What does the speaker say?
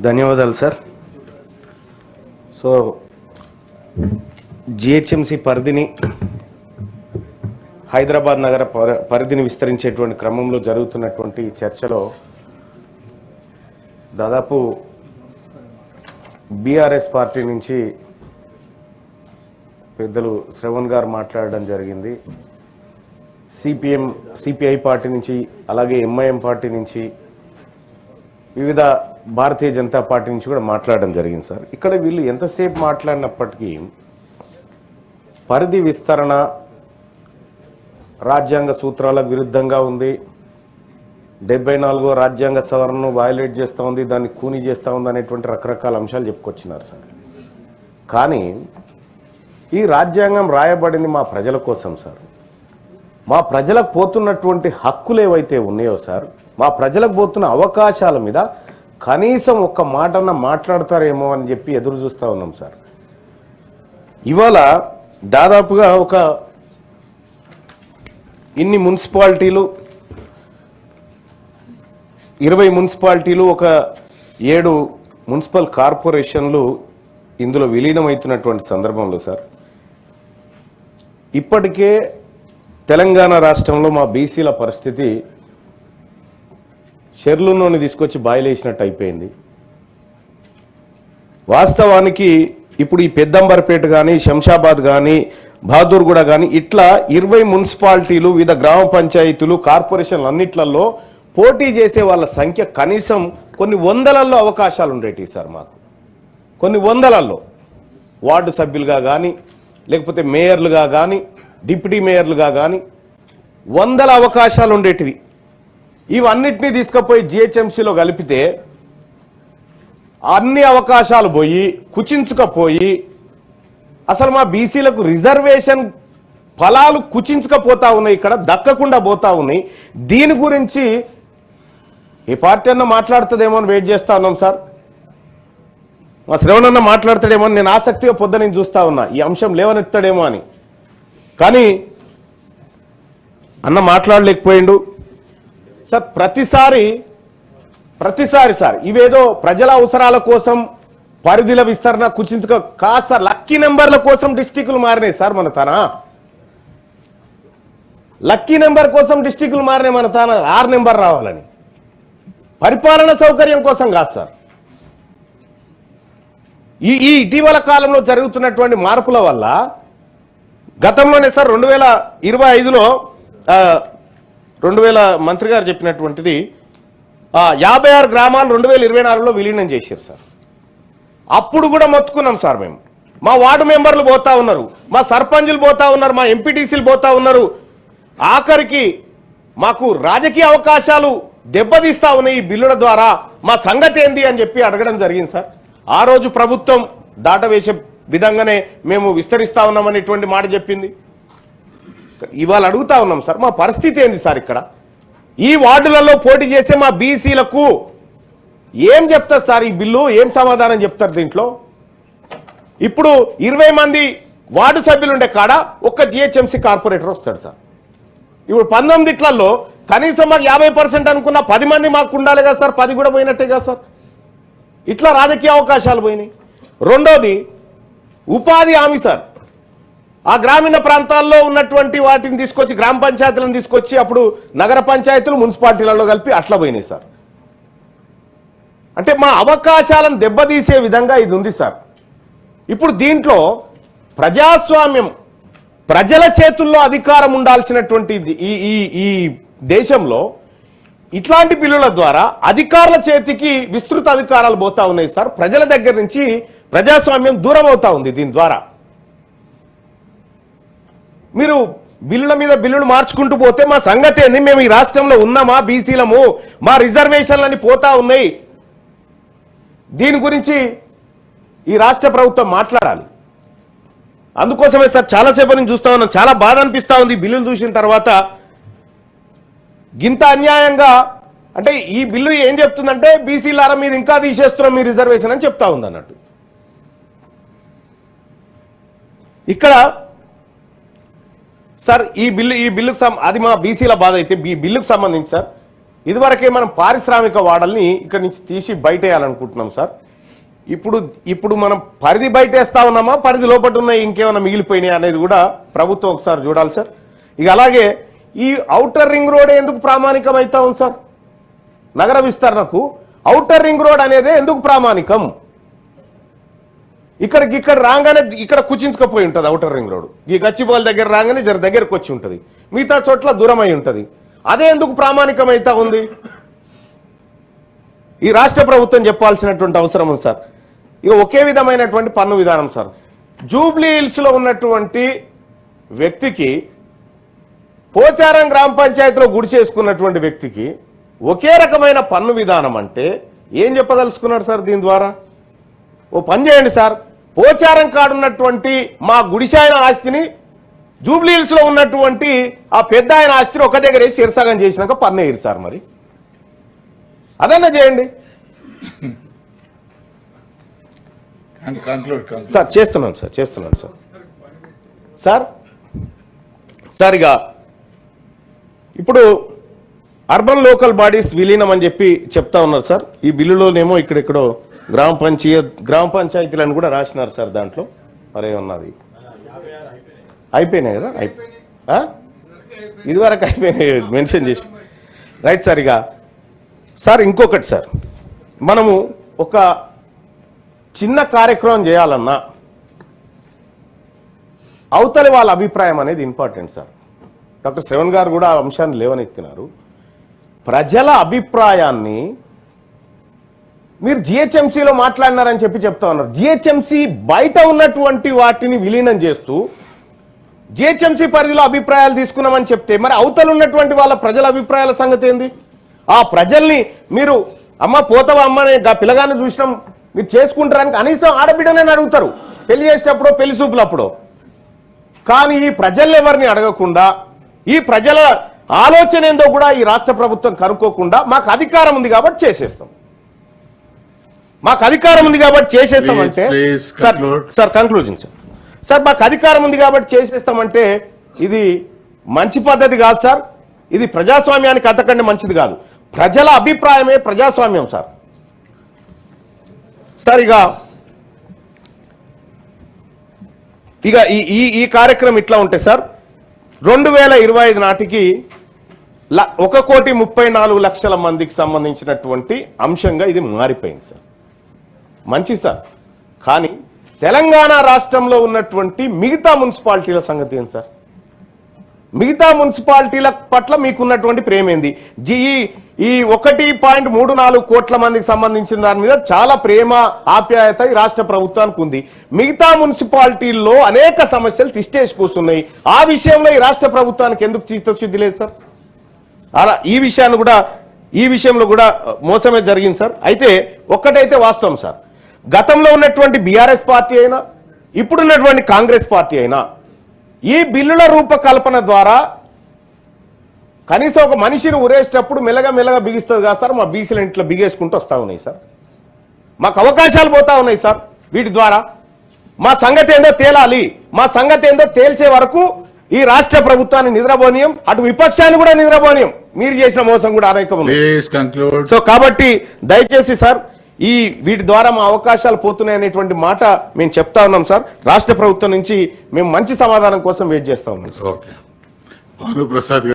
ధన్యవాదాలు sir. So GHMC పరిధిని హైదరాబాద్ నగర పరి- పరిధిని విస్తరించేటువంటి క్రమంలో జరుగుతున్నటువంటి చర్చలో దాదాపు బీఆర్ఎస్ పార్టీ నుంచి పెద్దలు శ్రవణ్ గారు మాట్లాడడం జరిగింది. సిపిఎం సిపిఐ పార్టీ నుంచి అలాగే ఎంఐఎం పార్టీ నుంచి వివిధ భారతీయ జనతా పార్టీ నుంచి కూడా మాట్లాడడం జరిగింది సార్. ఇక్కడ వీళ్ళు ఎంతసేపు మాట్లాడినప్పటికీ పరిధి విస్తరణ రాజ్యాంగ సూత్రాల విరుద్ధంగా ఉంది. డెబ్బై నాలుగో రాజ్యాంగ సవరణను వయలేట్ చేస్తూ ఉంది దాన్ని కూని చేస్తూ ఉంది అనేటువంటి రకరకాల అంశాలు చెప్పుకొచ్చినారు సార్. కానీ ఈ రాజ్యాంగం రాయబడింది మా ప్రజల కోసం సార్. మా ప్రజలకు పోతున్నటువంటి హక్కులు ఏవైతే ఉన్నాయో సార్ మా ప్రజలకు పోతున్న అవకాశాల మీద కనీసం ఒక్క మాటన్న మాట్లాడతారేమో అని చెప్పి ఎదురు చూస్తూ ఉన్నాం సార్. ఇవాళ దాదాపుగా ఒక ఇన్ని మున్సిపాలిటీలు ఇరవై మున్సిపాలిటీలు ఒక ఏడు మున్సిపల్ కార్పొరేషన్లు ఇందులో విలీనమవుతున్నటువంటి సందర్భంలో సార్. ఇప్పటికే తెలంగాణ రాష్ట్రంలో మా బీసీల పరిస్థితి షెర్లు నూనె తీసుకొచ్చి బాయిలేసినట్టు అయిపోయింది. వాస్తవానికి ఇప్పుడు ఈ పెద్దంబర్పేట కానీ శంషాబాద్ కానీ బహదూర్గూడ కానీ ఇట్లా ఇరవై మున్సిపాలిటీలు వివిధ గ్రామ పంచాయతీలు కార్పొరేషన్లు అన్నిట్లలో పోటీ చేసే వాళ్ళ సంఖ్య కనీసం కొన్ని వందలల్లో అవకాశాలు ఉండేటి సార్ మాకు. కొన్ని వందలల్లో. వార్డు సభ్యులుగా కానీ లేకపోతే మేయర్లుగా కానీ డిప్యూటీ మేయర్లుగా కానీ వందల అవకాశాలు ఉండేటివి. ఇవన్నిటినీ తీసుకుపోయి జిహెచ్ఎంసీలో కలిపితే అన్ని అవకాశాలు పోయి కుచించుకపోయి అసలు మా బీసీలకు రిజర్వేషన్ ఫలాలు కుచించుకపోతా ఉన్నాయి ఇక్కడ దక్కకుండా పోతా ఉన్నాయి. దీని గురించి ఈ పార్టీ అన్న మాట్లాడుతుందేమో అని వెయిట్ చేస్తా ఉన్నాం సార్. మా శ్రవణన్న మాట్లాడతాడేమో అని నేను ఆసక్తిగా పొద్దు నేను చూస్తా ఉన్నా. ఈ అంశం లేవనెత్తాడేమో అని. కానీ అన్న మాట్లాడలేకపోయిండు. సార్ ప్రతిసారి ప్రతిసారి సార్ ఇవేదో ప్రజల అవసరాల కోసం పరిధిల విస్తరణ కుచించుక కాస్త లక్కీ నెంబర్ల కోసం డిస్టిక్లు మారినాయి సార్ మన తన? లక్కీ నెంబర్ కోసం డిస్టిక్లు మారినాయి మన తన? ఆరు నెంబర్ రావాలని. పరిపాలన సౌకర్యం కోసం కాదు సార్. ఈ ఈ ఇటీవల కాలంలో జరుగుతున్నటువంటి మార్పుల వల్ల గతంలోనే సార్ రెండు వేల ఇరవై ఐదులో రెండు వేల మంత్రి గారు చెప్పినటువంటిది యాభై ఆరు గ్రామాలు రెండు వేల ఇరవై నాలుగులో విలీనం చేశారు సార్. అప్పుడు కూడా మొత్తుకున్నాం సార్ మేము. మా వార్డు మెంబర్లు పోతా ఉన్నారు మా సర్పంచులు పోతా ఉన్నారు మా ఎంపీటీసీలు పోతా ఉన్నారు. ఆఖరికి మాకు రాజకీయ అవకాశాలు దెబ్బతీస్తా ఉన్నాయి ఈ బిల్లుల ద్వారా. మా సంగతి ఏంది అని చెప్పి అడగడం జరిగింది సార్. ఆ రోజు ప్రభుత్వం దాటవేసే విధంగానే మేము విస్తరిస్తా ఉన్నామనేటువంటి మాట చెప్పింది. ఇవాళ అడుగుతా ఉన్నాం సార్ మా పరిస్థితి ఏంది సార్ ఇక్కడ? ఈ వార్డులలో పోటీ చేసే మా బీసీలకు ఏం చెప్తారు సార్ ఈ బిల్లు? ఏం సమాధానం చెప్తారు దీంట్లో? ఇప్పుడు ఇరవై మంది వార్డు సభ్యులు ఉండే కాడ ఒక్క జిహెచ్ఎంసీ కార్పొరేటర్ వస్తాడు సార్. ఇప్పుడు పంతొమ్మిదిట్లలో కనీసం మాకు యాభై పర్సెంట్ అనుకున్న పది మంది మాకు ఉండాలి కదా సార్ పది కూడా పోయినట్టే కదా సార్. ఇట్లా రాజకీయ అవకాశాలు పోయినాయి. రెండోది ఉపాధి హామీ సార్. ఆ గ్రామీణ ప్రాంతాల్లో ఉన్నటువంటి వాటిని తీసుకొచ్చి గ్రామ పంచాయతీలను తీసుకొచ్చి అప్పుడు నగర పంచాయతీలు మున్సిపాలిటీలలో కలిపి అట్లా పోయినాయి సార్. అంటే మా అవకాశాలను దెబ్బతీసే విధంగా ఇది ఉంది సార్. ఇప్పుడు దీంట్లో ప్రజాస్వామ్యం ప్రజల చేతుల్లో అధికారం ఉండాల్సినటువంటి ఈ ఈ ఈ దేశంలో ఇట్లాంటి బిల్లుల ద్వారా అధికారుల చేతికి విస్తృత అధికారాలు పోతా ఉన్నాయి సార్. ప్రజల దగ్గర నుంచి ప్రజాస్వామ్యం దూరం అవుతా ఉంది దీని ద్వారా. మీరు బిల్లుల మీద బిల్లులు మార్చుకుంటూ పోతే మా సంగతి ఏంది? మేము ఈ రాష్ట్రంలో ఉన్నామా? బీసీలము? మా రిజర్వేషన్లని పోతా ఉన్నాయి. దీని గురించి ఈ రాష్ట్ర ప్రభుత్వం మాట్లాడాలి. అందుకోసమే సార్ చాలాసేపు నుంచి చూస్తా ఉన్నాం చాలా బాధ అనిపిస్తూ ఉంది బిల్లులు చూసిన తర్వాత. గింత అన్యాయంగా అంటే ఈ బిల్లు ఏం చెప్తుందంటే బీసీలారా మీరు ఇంకా తీసేస్తున్నాం మీ రిజర్వేషన్ అని చెప్తా ఉంది అన్నట్టు. ఇక్కడ సార్ ఈ బిల్లు ఈ బిల్లుకు సం అది మా బీసీల బాధ అయితే ఈ బిల్లుకు సంబంధించి సార్ ఇదివరకే మనం పారిశ్రామిక వాడల్ని ఇక్కడి నుంచి తీసి బయటేయాలనుకుంటున్నాం సార్. ఇప్పుడు ఇప్పుడు మనం పరిధి బయటేస్తా ఉన్నామా? పరిధి లోపల ఉన్నాయి ఇంకేమైనా మిగిలిపోయినాయి అనేది కూడా ప్రభుత్వం ఒకసారి చూడాలి సార్. ఇక అలాగే ఈ అవుటర్ రింగ్ రోడ్ ఎందుకు ప్రామాణికం అవుతా ఉంది సార్? నగర విస్తరణకు అవుటర్ రింగ్ రోడ్ అనేది ఎందుకు ప్రామాణికం? ఇక్కడికి ఇక్కడ రాగానే ఇక్కడ కుచించుకపోయి ఉంటుంది ఔటర్ రింగ్ రోడ్ ఈ గచ్చిబోల్ దగ్గర రాగానే జర దగ్గరకు వచ్చి ఉంటుంది. మిగతా చోట్ల దూరం అయి ఉంటుంది. అదే ఎందుకు ప్రామాణికమైతా ఉంది? ఈ రాష్ట్ర ప్రభుత్వం చెప్పాల్సినటువంటి అవసరం ఉంది సార్. ఇక ఒకే విధమైనటువంటి పన్ను విధానం సార్. జూబ్లీ హిల్స్లో ఉన్నటువంటి వ్యక్తికి పోచారం గ్రామ పంచాయతీలో గుడిసేసుకున్నటువంటి వ్యక్తికి ఒకే రకమైన పన్ను విధానం అంటే ఏం చెప్పదలుచుకున్నాడు సార్ దీని ద్వారా? ఓ పని చేయండి సార్. పోచారం కాడున్నటువంటి మా గుడిసాయన ఆస్తిని జూబ్లీ హిల్స్లో ఉన్నటువంటి ఆ పెద్ద ఆయన ఆస్తిని ఒక దగ్గర వేసి శిరసగం చేసినాక పన్ను వేయరు సార్ మరి. అదన్నా చేయండి. సార్ చేస్తున్నాను సార్ చేస్తున్నాను సార్. సార్? సార్ ఇక ఇప్పుడు అర్బన్ లోకల్ బాడీస్ విలీనం అని చెప్పి చెప్తా ఉన్నారు సార్. ఈ బిల్లులోనేమో ఇక్కడెక్కడో గ్రామ పంచాయత్ గ్రామ పంచాయతీలను కూడా రాసినారు సార్ దాంట్లో. మరే ఉన్నది. అయిపోయినాయి కదా? అయిపోయి ఇదివరకు అయిపోయినాయి. మెన్షన్ చేసి. రైట్ సార్ ఇక. సార్ ఇంకొకటి సార్. మనము ఒక చిన్న కార్యక్రమం చేయాలన్నా అవతలి వాళ్ళ అభిప్రాయం అనేది ఇంపార్టెంట్ సార్. డాక్టర్ శ్రవణ్ గారు కూడా ఆ అంశాన్ని లేవనెత్తినారు. ప్రజల అభిప్రాయాన్ని మీరు జిహెచ్ఎంసీలో మాట్లాడినారని చెప్పి చెప్తా ఉన్నారు. జిహెచ్ఎంసీ బయట ఉన్నటువంటి వాటిని విలీనం చేస్తూ జిహెచ్ఎంసీ పరిధిలో అభిప్రాయాలు తీసుకున్నామని చెప్తే మరి అవతల ఉన్నటువంటి వాళ్ళ ప్రజల అభిప్రాయాల సంగతి ఏంది? ఆ ప్రజల్ని మీరు అమ్మ పోతావా అమ్మని ఆ పిల్లగాన్ని చూసినాం మీరు చేసుకుంటారని కనీసం ఆడబిడ్డనే అడుగుతారు. పెళ్ళి చేసేటప్పుడు పెళ్ళి చూపులప్పుడు. కానీ ఈ ప్రజల్ని ఎవరిని అడగకుండా ఈ ప్రజల ఆలోచన ఏందో కూడా ఈ రాష్ట్ర ప్రభుత్వం కనుక్కోకుండా మాకు అధికారం ఉంది కాబట్టి చేసేస్తాం. మాకు అధికారం ఉంది కాబట్టి చేసేస్తామంటే sir. Sir conclusion sir sir. మాకు అధికారం ఉంది కాబట్టి చేసేస్తామంటే ఇది మంచి పద్ధతి కాదు సార్. ఇది ప్రజాస్వామ్యానికి అంతకంటే మంచిది కాదు. ప్రజల అభిప్రాయమే ప్రజాస్వామ్యం సార్. సార్ ఇక ఇక ఈ ఈ కార్యక్రమం ఇట్లా ఉంటే సార్ రెండు వేల ఇరవై ఐదు నాటికి ఒక కోటి ముప్పై నాలుగు లక్షల మందికి సంబంధించినటువంటి అంశంగా ఇది మారిపోయింది సార్. మంచి సార్. కానీ తెలంగాణ రాష్ట్రంలో ఉన్నటువంటి మిగతా మున్సిపాలిటీల సంగతి ఏంటి సార్? మిగతా మున్సిపాలిటీల పట్ల మీకున్నటువంటి ప్రేమ ఏంది? జీ ఈ- ఒకటి పాయింట్ మూడు నాలుగు కోట్ల మందికి సంబంధించిన దాని మీద చాలా ప్రేమ ఆప్యాయత ఈ రాష్ట్ర ప్రభుత్వానికి ఉంది. మిగతా మున్సిపాలిటీల్లో అనేక సమస్యలు తిష్టేసి కూస్తున్నాయి ఆ విషయంలో ఈ రాష్ట్ర ప్రభుత్వానికి ఎందుకు చిత్తశుద్ధి లేదు సార్? అలా ఈ విషయాన్ని కూడా ఈ విషయంలో కూడా మోసమే జరిగింది సార్. అయితే ఒక్కటైతే వాస్తవం సార్. గతంలో ఉన్నటువంటి బీఆర్ఎస్ పార్టీ అయినా ఇప్పుడున్నటువంటి కాంగ్రెస్ పార్టీ అయినా ఈ బిల్లుల రూపకల్పన ద్వారా కనీసం ఒక మనిషిని ఉరేసేటప్పుడు మెల్లగా మెల్లగా బిగిస్తుంది కదా సార్? మా బీసీల ఇంట్లో బిగేసుకుంటూ వస్తా ఉన్నాయి సార్. మాకు అవకాశాలు పోతా ఉన్నాయి సార్ వీటి ద్వారా. మా సంగతి ఏందో తేలాలి. మా సంగతి ఏందో తేల్చే వరకు ఈ రాష్ట్ర ప్రభుత్వాన్ని నిద్రపోనీయం అటు విపక్షాన్ని కూడా నిద్రపోనీయం. మీరు చేసిన మోసం కూడా అనేకం సో కాబట్టి దయచేసి సార్ ఈ వీటి ద్వారా మా అవకాశాలు పోతున్నాయి అనేటువంటి మాట మేము చెప్తా ఉన్నాం సార్. రాష్ట్ర ప్రభుత్వం నుంచి మేము మంచి సమాధానం కోసం వెయిట్ చేస్తా ఉన్నాం సార్. ఓకే. భానుప్రసాద్